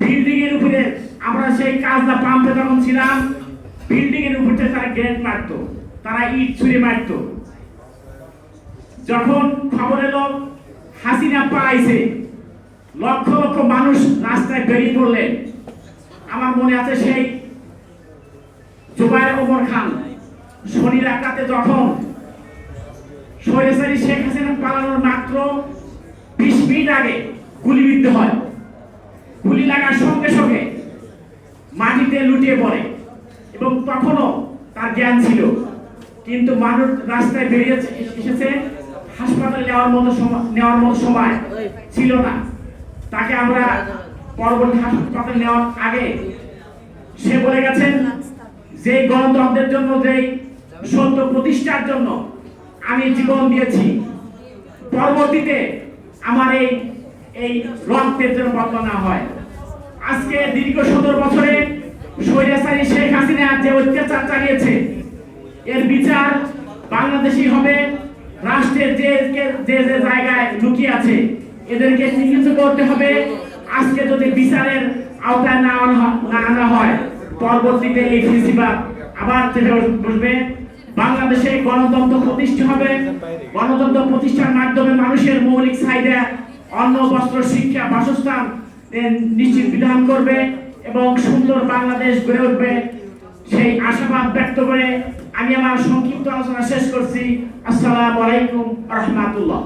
Building এর উপরে আমরা সেই কাজলা পাম্পে যখন ছিলাম বিল্ডিং এর উপরে তারা গ্রেড মারতো, তারা ইট ছুঁড়ে মারতো। যখন খবর এলো, হাসিনা পালাইছে। লক্ষ লক্ষ মানুষ রাস্তায় বেরিয়ে পড়লেন আমার মনে আছে সেই জুবাইর ওমর খান, শনি রাকাতে যখন শেখ হাসিনা পালানোর মাত্র বিশ মিনিট আগে গুলিবিদ্ধ মাটিতে লুটিয়ে পড়ে। এবং তখনও তার জ্ঞান ছিল। কিন্তু মানুষ রাস্তায় বেরিয়ে এসেছে, হাসপাতালে নেওয়ার মতো সময়, নেওয়ার মতো সময় ছিল না। তাকে আমরা পরবর্তী হাসপাতালে নেওয়ার আগে সে বলে গেছেন, যে গণতন্ত্রের জন্য যেই সত্য প্রতিষ্ঠার জন্য আমি জীবন দিয়েছি, পরবর্তীতে আমার এই এই রক্তের জন্য বদলা না হয়। আজকে দীর্ঘ সতেরো বছরে স্বৈরাচারী শেখ হাসিনা যে অত্যাচার চালিয়েছে, এর বিচার বাংলাদেশি হবে, রাষ্ট্রের যে যে যে জায়গায় লুকিয়ে আছে, এদেরকে চিহ্নিত করতে হবে। আজকে যদি বিচারের আওতায় না আনা হয়- পরবর্তীতে এই ফেসিবাদ আবার বসবে। বাংলাদেশে গণতন্ত্র প্রতিষ্ঠা হবে। গণতন্ত্র প্রতিষ্ঠার মাধ্যমে মানুষের মৌলিক চাহিদা, অন্ন, বস্ত্র, শিক্ষা, বাসস্থান নিশ্চিত বিধান করবে এবং সুন্দর বাংলাদেশ গড়ে উঠবে। সেই আশাবাদ ব্যক্ত করে আমি আমার সংক্ষিপ্ত আলোচনা শেষ করছি। আসসালামু আলাইকুম রহমাতুল্লাহ।